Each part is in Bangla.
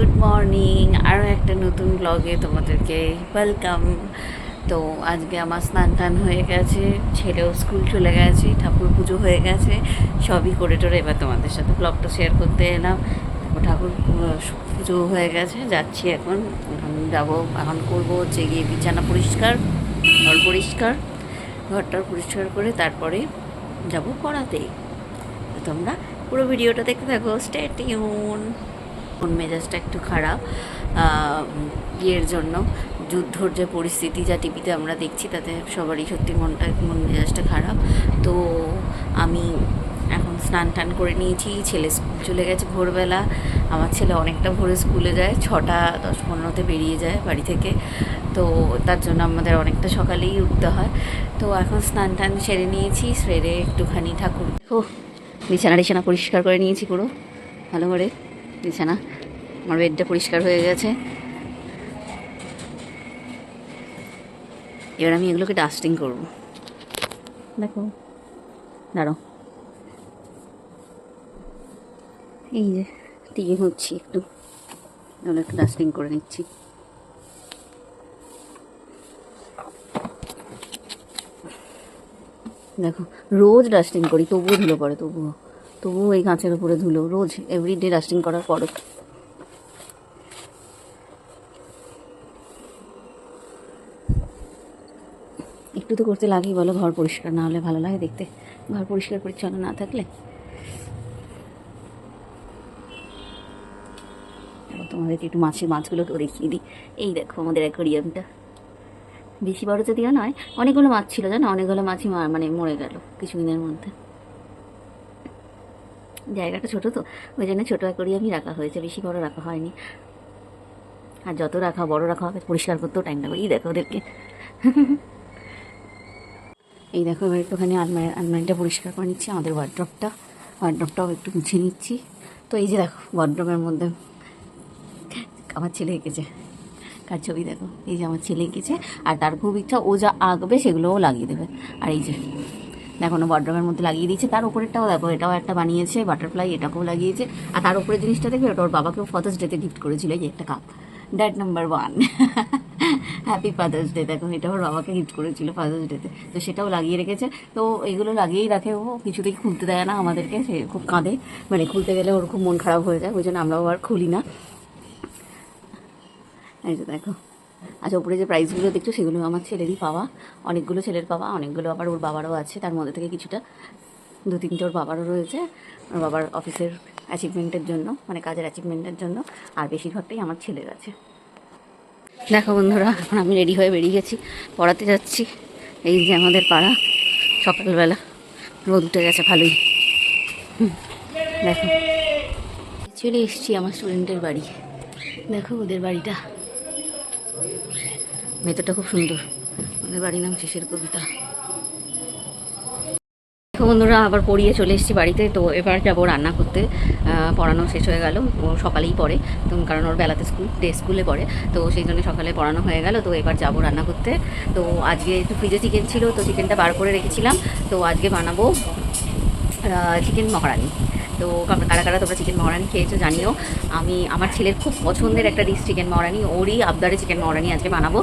Good morning. আরও একটা নতুন ব্লগে তোমাদেরকে ওয়েলকাম তো আজকে আমার স্নান টান হয়ে গেছে, ছেলেও স্কুল চলে গেছে, ঠাকুর পুজো হয়ে গেছে, সবই করে টোরে এবার তোমাদের সাথে ব্লগটা শেয়ার করতে এলাম। ঠাকুর পুজো হয়ে গেছে, যাচ্ছি এখন। এখন যাব, এখন করব হচ্ছে গিয়ে বিছানা পরিষ্কার, ঘর পরিষ্কার। ঘরটা পরিষ্কার করে তারপরে যাব পড়াতে। তোমরা পুরো ভিডিওটা দেখতে থাকো। স্টেট ইউন মন মেজাজটা একটু খারাপ ইয়ের জন্য, যুদ্ধর যে পরিস্থিতি যা টিভিতে আমরা দেখছি, তাতে সবারই সত্যি মনটা মন মেজাজটা খারাপ। তো আমি এখন স্নান টান করে নিয়েছি, ছেলে স্কুল চলে গেছে ভোরবেলা। আমার ছেলে অনেকটা ভোরে স্কুলে যায়, ছটা, দশ পনেরোতে বেরিয়ে যায় বাড়ি থেকে। তো তার জন্য আমাদের অনেকটা সকালেই উঠতে হয়। তো এখন স্নান টান সেরে নিয়েছি, সেরে একটুখানি ঠাকুর ও বিছানা টিছানা পরিষ্কার করে নিয়েছি পুরো, ভালো করে। বিছানা আমার বেডটা পরিষ্কার হয়ে গেছে। এবার আমি এগুলোকে ডাস্টিং করব। দেখো। দাঁড়ো এই যে টিকে হচ্ছি একটু। এগুলো একটু ডাস্টিং করে নিচ্ছি। দেখো রোজ ডাস্টিং করি তবুও ধুলো পড়ে তবুও। তবুও এই কাঁচের উপরে ধুলো, রোজ এভরিডে ডাস্টিং করার পরও। একটু তো করতে লাগেই বলো, ঘর পরিষ্কার না হলে ভালো লাগে দেখতে। ঘর পরিষ্কার পরিচ্ছন্ন না থাকলে? তোমাদেরকে একটু মাছের মাছগুলোকেও দেখিয়ে দিই। এই দেখো আমাদের অ্যাকোরিয়ামটা বেশি বড় যদিও নয়, অনেকগুলো মাছ ছিল জানো? অনেকগুলো মাছই মানে মরে গেল কিছুদিনের মধ্যে। জায়গাটা ছোট তো, ওই জন্য ছোটো অ্যাকোরিয়ামই রাখা হয়েছে, বেশি বড় রাখা হয়নি। আর যত রাখা বড় রাখা হবে, পরিষ্কার করতেও টাইম লাগবে। এই দেখো ওদেরকে। এই দেখো, এবার একটুখানি আলমারি, আলমারিটা পরিষ্কার করে নিচ্ছি, আমাদের ওয়ার্ড্রপটা ওয়ার্ড্রপটাও একটু মুছে নিচ্ছি। তো এই যে দেখো ওয়ার্ড্রপের মধ্যে আমার ছেলে এঁকেছে। কার ছবি দেখো? এই যে আমার ছেলে এঁকেছে, আর তার খুব ইচ্ছা, ও যা আঁকবে সেগুলোও লাগিয়ে দেবে। আর এই যে দেখো না মধ্যে লাগিয়ে দিয়েছে। তার উপরেরটাও দেখো, এটাও একটা বানিয়েছে বাটারফ্লাই এটাকেও লাগিয়েছে। আর তার উপরের জিনিসটা দেখবে ওটা ওর বাবাকেও ফাদার্স ডেতে গিফট করেছিল, এই একটা cup that number one happy father's day দেখো, এটা ওর বাবাকে গিফট করেছিল ফাদার্স ডেতে তো সেটাও লাগিয়ে রেখেছে। তো এগুলো লাগিয়েই রাখে ও কিছুতেই খুলতে দেয় না আমাদেরকে, সে খুব কাঁদে। মানে খুলতে গেলে ওর খুব মন খারাপ হয়ে যায়, ওই জন্য আমরাও আর খুলি না। এই যে দেখো। আচ্ছা উপরে যে প্রাইজগুলো দেখছ, সেগুলো আমার ছেলেরই পাওয়া। অনেকগুলো ছেলের পাওয়া, অনেকগুলো আবার ওর বাবারও আছে। তার মধ্যে থেকে কিছুটা দু তিনটে ওর বাবারও রয়েছে। ওর বাবার অফিসের অ্যাচিভমেন্টের জন্য মানে কাজের অ্যাচিভমেন্টের জন্য, আর বেশিরভাগটাই আমার ছেলের আছে। দেখো বন্ধুরা, এখন আমি রেডি হয়ে বেরিয়ে গেছি। পড়াতে যাচ্ছি। এই যে আমাদের পাড়া, সকালবেলা। রোদ উঠে গেছে, ভালোই। দেখো। চলে এসেছি আমার স্টুডেন্টের বাড়ি। দেখো ওদের বাড়িটা। ভেতরটা খুব সুন্দর। ওদের বাড়ির নাম শেষের কবিতা। বন্ধুরা, আবার পড়িয়ে চলে এসেছি বাড়িতে, তো এবার যাব রান্না করতে। পড়ানো শেষ হয়ে গেল, ও সকালেই পড়ে, তো কারণ ওর বেলাতে স্কুল, ডে স্কুলে পড়ে, তো সেই জন্য সকালে পড়ানো হয়ে গেল, তো এবার যাব রান্না করতে। তো আজকে একটু ফ্রিজে চিকেন ছিল, তো চিকেনটা বার করে রেখেছিলাম, তো আজকে বানাবো চিকেন মহারানি। তো কারা কারা তোমরা চিকেন মহারানি খেয়েছো জানিও। আমি, আমার ছেলের খুব পছন্দের একটা ডিশ চিকেন মহারানি ওরই আবদারে চিকেন মহারানি আজকে বানাবো।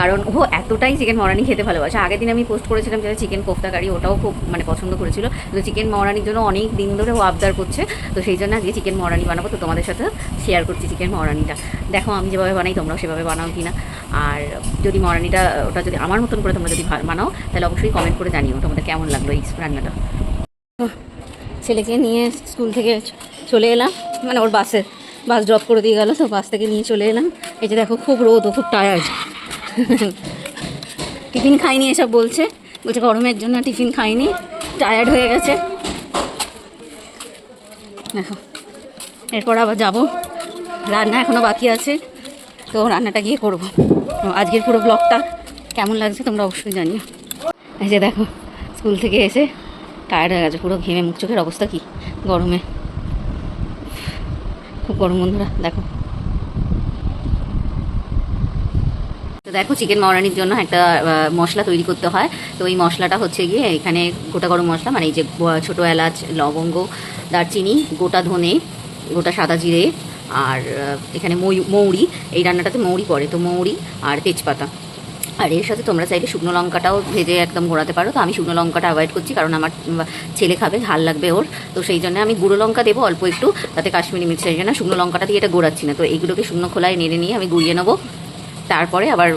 কারণ ও এতটাই চিকেন মহারানি খেতে ভালোবাসে। আগের দিন আমি পোস্ট করেছিলাম যেটা চিকেন কোফতা কারি ওটাও খুব মানে পছন্দ করেছিল। তো চিকেন মহারানির জন্য অনেক দিন ধরে ও আবদার করছে। তো সেই জন্য আজকে চিকেন মহারানি বানাবো। তো তোমাদের সাথে শেয়ার করছি চিকেন মহারানিটা দেখো আমি যেভাবে বানাই, তোমরাও সেভাবে বানাও কি না। আর যদি মহারানিটা ওটা যদি আমার মতন করে তোমরা যদি বানাও, তাহলে অবশ্যই কমেন্ট করে জানিও তোমাদের কেমন লাগল এই রান্নাটা। ছেলেকে নিয়ে স্কুল থেকে চলে এলাম। মানে ওর বাসে বাস ড্রপ করে দিয়ে গেল, তো বাস থেকে নিয়ে চলে এলাম। এই যে দেখো, খুব রোদ, ও খুব টায়ার্ড টিফিন খাইনি, এসব বলছে। বলছে, গরমের জন্য টিফিন খাইনি টায়ার্ড হয়ে গেছে। দেখো, এরপর আবার যাব। রান্না এখনও বাকি আছে, তো রান্নাটা গিয়ে করব। আজকের পুরো ব্লগটা কেমন লাগছে তোমরা অবশ্যই জানিও। এই যে দেখো, স্কুল থেকে এসে টায়ার্ড হয়ে গেছে, পুরো ঘেমে মুখ চোখের অবস্থা কি গরমে। খুব গরম বন্ধুরা, দেখো। তো দেখো চিকেন মরানির জন্য একটা মশলা তৈরি করতে হয়। তো এই মশলাটা হচ্ছে গিয়ে এখানে গোটা গরম মশলা মানে এই যে ছোটো এলাচ, লবঙ্গ, দারচিনি, গোটা ধনে, গোটা সাদা জিরে, আর এখানে মৌরি, এই রান্নাটাতে মৌরি পড়ে। তো মৌরি আর তেজপাতা। আর এর সাথে তোমরা চাইলে শুকনো লঙ্কাটাও ভেজে একদম গোড়াতে পারো। তো আমি শুকনো লঙ্কাটা অ্যাভয়েড করছি, কারণ আমার ছেলে খাবে, ঝাল লাগবে ওর। তো সেই জন্য আমি গুঁড়ো লঙ্কা দেবো অল্প একটু, তাতে কাশ্মীরি মির্চ সেই জন্য। শুকনো লঙ্কাটা দিয়ে এটা গোড়াচ্ছি না। তো এইগুলোকে শুকনো খোলায় নেড়ে নিয়ে আমি গুঁড়িয়ে নেব। তারপরে আবার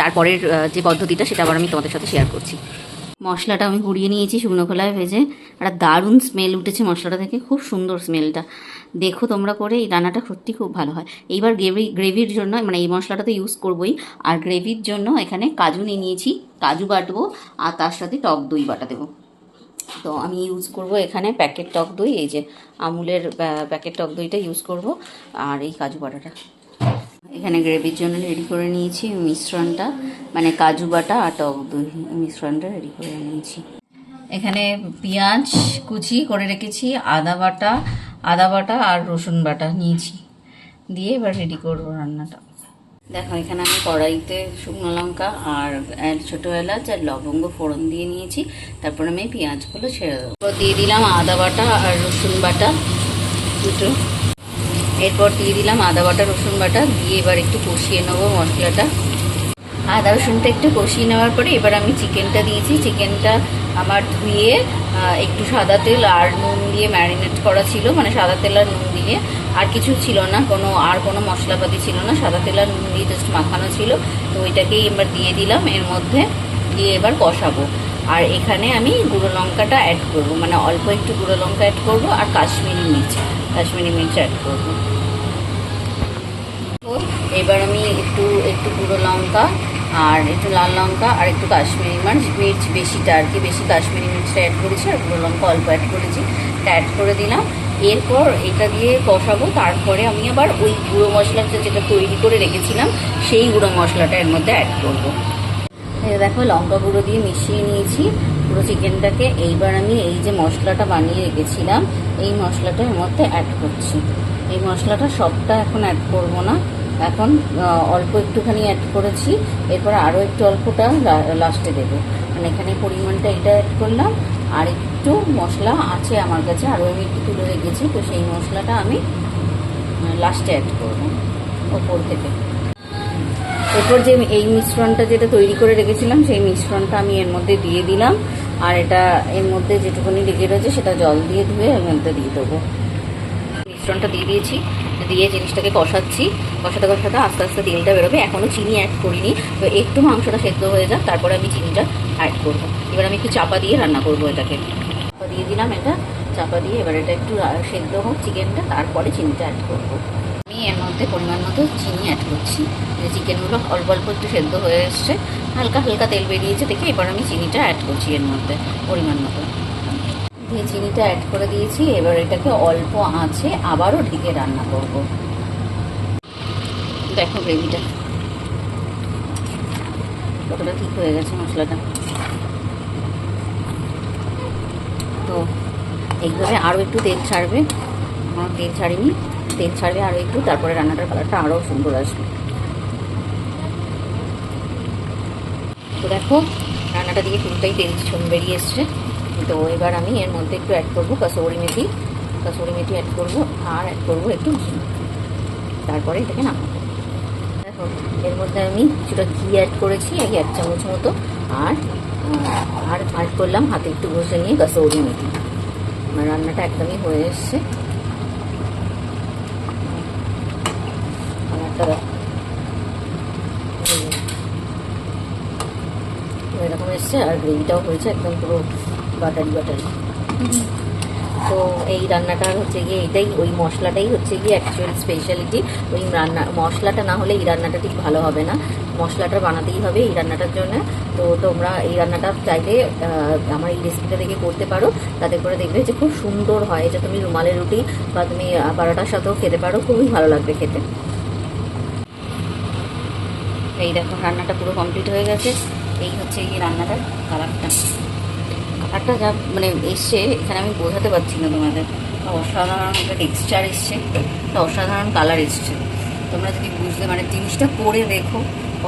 তারপরের যে পদ্ধতিটা, সেটা আবার আমি তোমাদের সাথে শেয়ার করছি। মশলাটা আমি গুঁড়িয়ে নিয়েছি শুকনো খোলায় ভেজে। একটা দারুণ স্মেল উঠেছে মশলাটা থেকে খুব সুন্দর স্মেলটা দেখো তোমরা করে এই রান্নাটা সত্যি খুব ভালো হয়। এইবার গ্রেভি, গ্রেভির জন্য মানে এই মশলাটা তো ইউজ করবোই। আর গ্রেভির জন্য এখানে কাজু নিয়ে নিয়েছি, কাজু বাটবো, আর তার সাথে টক দই বাটা দেবো। তো আমি ইউজ করব এখানে প্যাকেট টক দই, এই যে আমুলের প্যাকেট টক দইটা ইউজ করব, আর এই কাজু বাটাটা। এখানে গ্রেভির জন্য রেডি করে নিয়েছি মিশ্রণটা মানে কাজু বাটা আর টক দই মিশ্রণটা রেডি করে নিয়েছি। এখানে পেঁয়াজ কুচি করে রেখেছি, আদা বাটা আদা বাটা আর রসুন বাটা নিয়েছি। দিয়ে এবার রেডি করব রান্নাটা। দেখো, এখানে আমি কড়াইতে শুকনো লঙ্কা আর ছোটো এলাচ আর লবঙ্গ ফোড়ন দিয়ে নিয়েছি। তারপর আমি পেঁয়াজগুলো ছেড়ে দেবো। দিয়ে দিলাম আদা বাটা আর রসুন বাটা। দুটো। এরপর দিয়ে দিলাম আদা বাটা, রসুন বাটা। দিয়ে এবার একটু কষিয়ে নেব মশলাটা। আদা রসুনটা একটু কষিয়ে নেওয়ার পরে এবার আমি চিকেনটা দিয়েছি। চিকেনটা আমার ধুয়ে একটু সাদা তেল আর নুন দিয়ে ম্যারিনেট করা ছিল মানে সাদা তেল আর নুন দিয়ে। আর কিছু ছিল না, কোনো, আর কোনো মশলাপাতি ছিল না, সাদা তেল আর নুন দিয়ে জাস্ট মাখানো ছিল। তো ওইটাকেই এবার দিয়ে দিলাম, এর মধ্যে দিয়ে এবার কষাবো। আর এখানে আমি গুঁড়ো লঙ্কাটা অ্যাড করব মানে অল্প একটু গুঁড়ো লঙ্কা অ্যাড করব আর কাশ্মীরি মির্চ কাশ্মীরি মির্চ অ্যাড করব। এবার আমি একটু একটু গুঁড়ো লঙ্কা আর একটু লাল লঙ্কা আর একটু কাশ্মীরি মার্চ, মির্চ বেশিটা আর কি, বেশি কাশ্মীরি মির্চটা অ্যাড করেছি আর গুঁড়ো লঙ্কা অল্প অ্যাড করেছি। অ্যাড করে দিলাম। এরপর এটা দিয়ে কষাবো। তারপরে আমি আবার ওই গুঁড়ো মশলাটা যেটা তৈরি করে রেখেছিলাম, সেই গুঁড়ো মশলাটা এর মধ্যে অ্যাড করব। দেখো, লঙ্কা গুঁড়ো দিয়ে মিশিয়ে নিয়েছি। পুরো চিকেনটাকে এইবার আমি এই যে মশলাটা বানিয়ে রেখেছিলাম, এই মশলাটা এর মধ্যে অ্যাড করছি। এই মশলাটা সবটা এখন অ্যাড করব না। এখন অল্প একটুখানি অ্যাড করেছি, এরপর আরও একটু অল্পটা লাস্টে দেবো। মানে এখানে পরিমাণটা এটা অ্যাড করলাম, আর একটু মশলা আছে আমার কাছে আরও আমি একটু তুলে রেখেছি, তো সেই মশলাটা আমি লাস্টে অ্যাড করব, ওপর থেকে। এরপর যে এই মিশ্রণটা যেটা তৈরি করে রেখেছিলাম, সেই মিশ্রণটা আমি এর মধ্যে দিয়ে দিলাম, আর এটা এর মধ্যে যেটুকুনি লেগে রয়েছে, সেটা জল দিয়ে ধুয়ে এর মধ্যে দিয়ে দেবো। মিশ্রণটা দিয়ে দিয়েছি। দিয়ে জিনিসটাকে কষাচ্ছি। কষাতে কষাতে আস্তে আস্তে তেলটা বেরোবে। এখনও চিনি অ্যাড করিনি। তো একটু মাংসটা সেদ্ধ হয়ে যাক, তারপরে আমি চিনিটা অ্যাড করব। এবার আমি একটু চাপা দিয়ে রান্না করব এটাকে। চাপা দিয়ে দিলাম এটা। চাপা দিয়ে এবার এটা একটু সেদ্ধ হোক চিকেনটা, তারপরে চিনিটা অ্যাড করব। আমি এর মধ্যে পরিমাণ মতো চিনি অ্যাড করছি। চিকেনগুলো অল্প অল্প একটু সেদ্ধ হয়ে এসছে, হালকা হালকা তেল বেরিয়েছে দেখে এবার আমি চিনিটা অ্যাড করছি এর মধ্যে পরিমাণ মতো। দিয়ে চিনিটা অ্যাড করে দিয়েছি, এবার এটাকে অল্প আঁচে আবারও ঢেকে রান্না করব। দেখো গ্রেভিটা কতটা ঠিক হয়ে গেছে মশলাটা। তো এইভাবে আরও একটু তেল ছাড়বে। আমার তেল ছাড়িনি। তেল ছাড়বে আরও একটু, তারপরে রান্নাটার কালারটা আরও সুন্দর আসবে। তো দেখো, রান্নাটা দিয়ে পুরোটাই তেল বেরিয়ে এসছে। তো এবার আমি এর মধ্যে একটু অ্যাড করব কাসৌরি মেথি কাসৌরি মেথি অ্যাড করব আর অ্যাড করব একটু ঘি তারপরে এটাকে নামাবো দেখো এর মধ্যে আমি কিছুটা ঘি অ্যাড করেছি এই এক চামচ মতো আর আর অ্যাড করলাম হাতে একটু ঘষে নিয়ে কাসৌরি মেথি আমার রান্নাটা একদমই হয়ে এসছে এরকম এসছে আর গ্রেভিটাও হয়েছে একদম পুরো বাটারি বাটারি তো এই রান্নাটার হচ্ছে গিয়ে, এটাই ওই মশলাটাই হচ্ছে গিয়ে অ্যাকচুয়াল স্পেশালিটি ওই রান্না, মশলাটা না হলে এই রান্নাটা ঠিক ভালো হবে না। মশলাটা বানাতেই হবে এই রান্নাটার জন্য। তো তোমরা এই রান্নাটা চাইলে আমার এই রেসিপিটা দেখে করতে পারো। তাতে করে দেখবে যে খুব সুন্দর হয়। এটা তুমি রুমালের রুটি বা তুমি পরোটার সাথেও খেতে পারো। খুবই ভালো লাগবে খেতে। এই দেখো, রান্নাটা পুরো কমপ্লিট হয়ে গেছে। এই হচ্ছে এই রান্নাটার কালারটা। কালারটা যা মানে এসছে এখানে আমি বোঝাতে পারছি না তোমাদের। অসাধারণ একটা টেক্সচার এসছে, একটা অসাধারণ কালার এসছে। তোমরা যদি বুঝতে মানে জিনিসটা করে দেখো,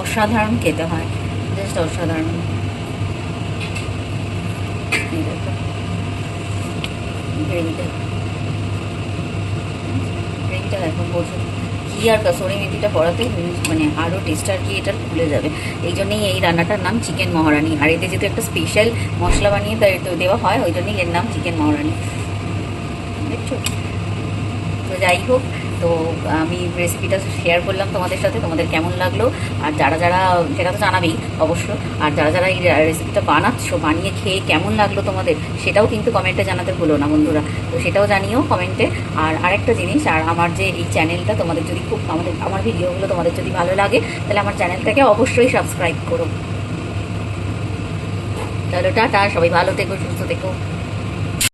অসাধারণ খেতে হয় জাস্ট অসাধারণ। গ্রেভিটা গ্রেভিটা দেখো, বোঝো। ঘি আর কসুরি মেথিটা পড়াতে মানে আরও টেস্ট আর কি এটা খুলে যাবে। এই জন্যই এই রান্নাটার নাম চিকেন মহারানি আর এতে যেহেতু একটা স্পেশাল মশলা বানিয়ে দেওয়া হয়, ওই জন্যই এর নাম চিকেন মহারানি দেখছ? তো যাই হোক তো আমি রেসিপিটা শেয়ার করলাম তোমাদের সাথে, তোমাদের কেমন লাগল? আর যারা যারা, সেটা তো জানাবেই অবশ্য আর যারা যারা এই রেসিপিটা বানাচ্ছ, বানিয়ে খেয়ে কেমন লাগল তোমাদের, সেটাও কিন্তু কমেন্টে জানাতে ভুলো না বন্ধুরা। তো সেটাও জানিও কমেন্টে। আর আরেকটা জিনিস, আর আমার যে এই চ্যানেলটা তোমাদের যদি খুব, আমাদের, আমার ভিডিওগুলো তোমাদের যদি ভালো লাগে, তাহলে আমার চ্যানেলটাকে অবশ্যই সাবস্ক্রাইব করো। তাহলে টাটা, সবাই ভালো থেকো, সুস্থ থেকো।